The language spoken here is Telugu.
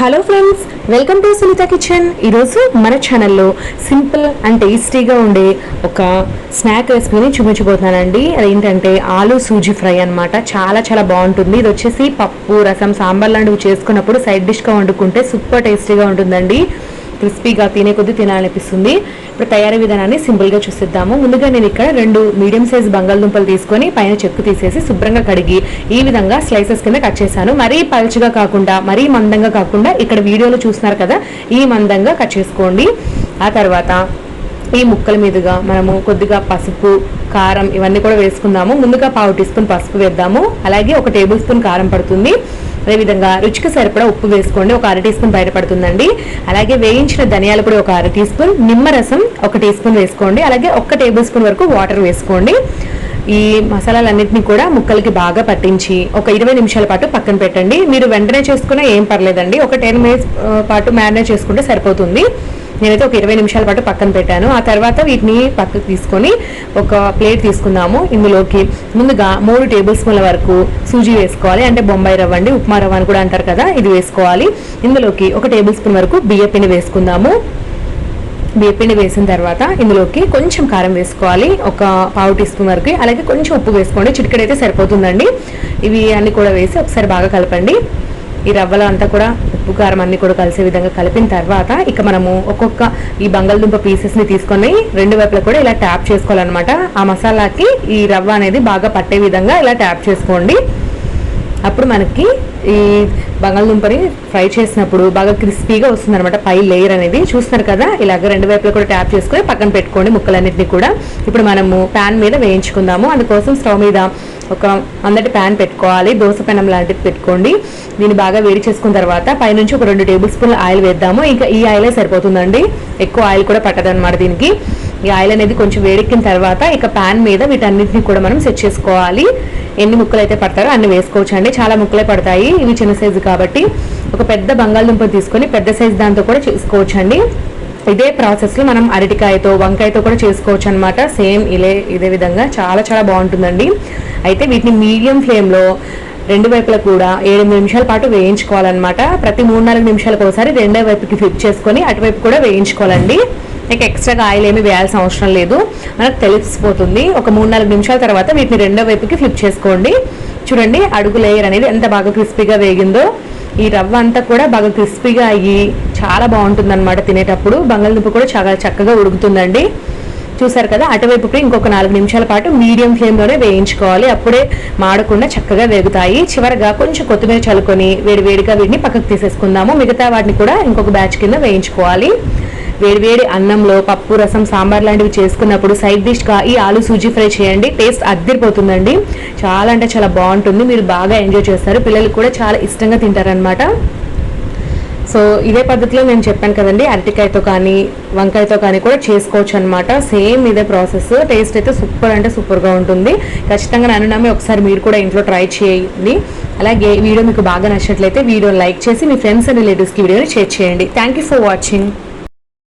Hello friends welcome to Sunitha kitchen ఈరోజు మన ఛానల్లో సింపుల్ అండ్ టేస్టీగా ఉండే ఒక స్నాక్ రెసిపీని చూపించబోతున్నానండి. అదేంటంటే ఆలు సూజీ ఫ్రై అన్నమాట. చాలా చాలా బాగుంటుంది. ఇది వచ్చేసి పప్పు రసం సాంబార్ లాంటివి చేసుకున్నప్పుడు సైడ్ డిష్గా వండుకుంటే సూపర్ టేస్టీగా ఉంటుందండి. క్రిస్పీగా తినే కొద్దీ తినాలనిపిస్తుంది. ఇప్పుడు తయారీ విధానాన్ని సింపుల్గా చూసిద్దాము. ముందుగా నేను ఇక్కడ రెండు మీడియం సైజ్ బంగాళదుంపలు తీసుకొని పైన చెక్కు తీసేసి శుభ్రంగా కడిగి ఈ విధంగా స్లైసెస్ కింద కట్ చేశాను. మరీ పలుచగా కాకుండా మరీ మందంగా కాకుండా ఇక్కడ వీడియోలో చూస్తున్నారు కదా ఈ మందంగా కట్ చేసుకోండి. ఆ తర్వాత ఈ ముక్కల మీదుగా మనము కొద్దిగా పసుపు కారం ఇవన్నీ కూడా వేసుకుందాము. ముందుగా పావు టీ స్పూన్ పసుపు వేద్దాము. అలాగే ఒక టేబుల్ స్పూన్ కారం పడుతుంది. అదేవిధంగా రుచికి సరిపడా ఉప్పు వేసుకోండి. ఒక అర టీ స్పూన్ బయటపడుతుందండి. అలాగే వేయించిన ధనియాల పొడి ఒక అర టీ స్పూన్ నిమ్మరసం ఒక టీ స్పూన్ వేసుకోండి. అలాగే ఒక టేబుల్ స్పూన్ వరకు వాటర్ వేసుకోండి. ఈ మసాలాలన్నింటినీ కూడా ముక్కలకి బాగా పట్టించి ఒక ఇరవై నిమిషాల పాటు పక్కన పెట్టండి. మీరు వెంటనే చేసుకున్నా ఏం పర్లేదండి. ఒక టెన్ మినిట్స్ పాటు మ్యారినేట్ చేసుకుంటే సరిపోతుంది. నేనైతే ఒక ఇరవై నిమిషాల పాటు పక్కన పెట్టాను. ఆ తర్వాత వీటిని పక్కకు తీసుకొని ఒక ప్లేట్ తీసుకుందాము ఇందులోకి. ముందుగా మూడు టేబుల్ స్పూన్ల వరకు సూజీ వేసుకోవాలి. అంటే బొంబాయి రవ్వ అండి ఉప్మా రవ్వ అని కూడా అంటారు కదా ఇది వేసుకోవాలి. ఇందులోకి ఒక టేబుల్ స్పూన్ వరకు బియ్య పిండి వేసుకుందాము. బియ్యపిండి వేసిన తర్వాత ఇందులోకి కొంచెం కారం వేసుకోవాలి. ఒక పావు టీ స్పూన్ వరకు. అలాగే కొంచెం ఉప్పు వేసుకోండి. చిటికెడైతే సరిపోతుందండి. ఇవి అన్నీ కూడా వేసి ఒకసారి బాగా కలపండి. ఈ రవ్వలో అంతా కూడా ఉప్పు కారం అన్ని కూడా కలిసే విధంగా కలిపిన తర్వాత ఇక మనము ఒక్కొక్క ఈ బంగాళదుంప పీసెస్ని తీసుకొని రెండు వైపులా కూడా ఇలా ట్యాప్ చేసుకోవాలన్నమాట. ఆ మసాలాకి ఈ రవ్వ అనేది బాగా పట్టే విధంగా ఇలా ట్యాప్ చేసుకోండి. అప్పుడు మనకి ఈ బంగాళదుంపని ఫ్రై చేసినప్పుడు బాగా క్రిస్పీగా వస్తుంది అనమాట పై లేయర్ అనేది చూస్తున్నారు కదా? ఇలాగ రెండు వైపులు కూడా ట్యాప్ చేసుకొని పక్కన పెట్టుకోండి ముక్కలన్నింటినీ కూడా. ఇప్పుడు మనము ప్యాన్ మీద వేయించుకుందాము. అందుకోసం స్టవ్ మీద ఒక అందటి ప్యాన్ పెట్టుకోవాలి. దోశ పెనం లాంటిది పెట్టుకోండి. దీన్ని బాగా వేడి చేసుకున్న తర్వాత పైనుంచి ఒక రెండు టేబుల్ స్పూన్ల ఆయిల్ వేద్దాము. ఇంకా ఈ ఆయిలే సరిపోతుందండి. ఎక్కువ ఆయిల్ కూడా పట్టదన్నమాట దీనికి. ఈ ఆయిల్ అనేది కొంచెం వేడెక్కిన తర్వాత ఇక ప్యాన్ మీద వీటన్నిటిని కూడా మనం సెట్ చేసుకోవాలి. ఎన్ని ముక్కలు అయితే పడతారో అన్ని వేసుకోవచ్చు అండి చాలా ముక్కలే పడతాయి. ఇవి చిన్న సైజు కాబట్టి ఒక పెద్ద బంగాళదుంప తీసుకొని పెద్ద సైజు దాంతో కూడా చేసుకోవచ్చు అండి ఇదే ప్రాసెస్లో మనం అరటికాయతో వంకాయతో కూడా చేసుకోవచ్చు అనమాట సేమ్ ఇదే ఇదే విధంగా చాలా చాలా బాగుంటుందండి. అయితే వీటిని మీడియం ఫ్లేమ్లో రెండు వైపులా కూడా ఏడు నిమిషాల పాటు వేయించుకోవాలన్నమాట. ప్రతి మూడు నాలుగు నిమిషాలకు ఒకసారి రెండో వైపుకి ఫ్లిప్ చేసుకొని అటువైపు కూడా వేయించుకోవాలండి. మీకు ఎక్స్ట్రాగా ఆయిల్ ఏమి వేయాల్సిన అవసరం లేదు. మనకు తెలిసిపోతుంది. ఒక మూడు నాలుగు నిమిషాల తర్వాత వీటిని రెండో వైపుకి ఫ్లిప్ చేసుకోండి. చూడండి అడుగు లేయర్ అనేది ఎంత బాగా క్రిస్పీగా వేగిందో. ఈ రవ్వ అంతా కూడా బాగా క్రిస్పీగా అయ్యి చాలా బాగుంటుంది అనమాట తినేటప్పుడు. బంగాళదుంప కూడా చాలా చక్కగా ఉడుకుతుందండి. చూసారు కదా అటువైపుకి ఇంకొక నాలుగు నిమిషాల పాటు మీడియం ఫ్లేమ్లోనే వేయించుకోవాలి. అప్పుడే మాడకుండా చక్కగా వేగుతాయి. చివరగా కొంచెం కొత్తిమీర చల్లుకొని వేడి వేడిగా వీటిని పక్కకు తీసేసుకుందాము. మిగతా వాటిని కూడా ఇంకొక బ్యాచ్ కింద వేయించుకోవాలి. వేడివేడి అన్నంలో పప్పు రసం సాంబార్ లాంటివి చేసుకున్నప్పుడు సైడ్ డిష్గా ఈ ఆలు సూజీ ఫ్రై చేయండి. టేస్ట్ అద్దరిపోతుందండి. చాలా అంటే చాలా బాగుంటుంది. మీరు బాగా ఎంజాయ్ చేస్తారు. పిల్లలు కూడా చాలా ఇష్టంగా తింటారనమాట సో ఇదే పద్ధతిలో నేను చెప్పాను కదండి. అరటికాయతో కానీ వంకాయతో కానీ కూడా చేసుకోవచ్చు అనమాట సేమ్ ఇదే ప్రాసెస్ టేస్ట్ అయితే సూపర్ అంటే సూపర్గా ఉంటుంది. ఖచ్చితంగా నన్ను నమ్మి ఒకసారి మీరు కూడా ఇంట్లో ట్రై చేయండి. అలాగే వీడియో మీకు బాగా నచ్చినట్లయితే వీడియో లైక్ చేసి మీ ఫ్రెండ్స్ అండ్ రిలేటివ్స్కి వీడియోని షేర్ చేయండి. Thank you for watching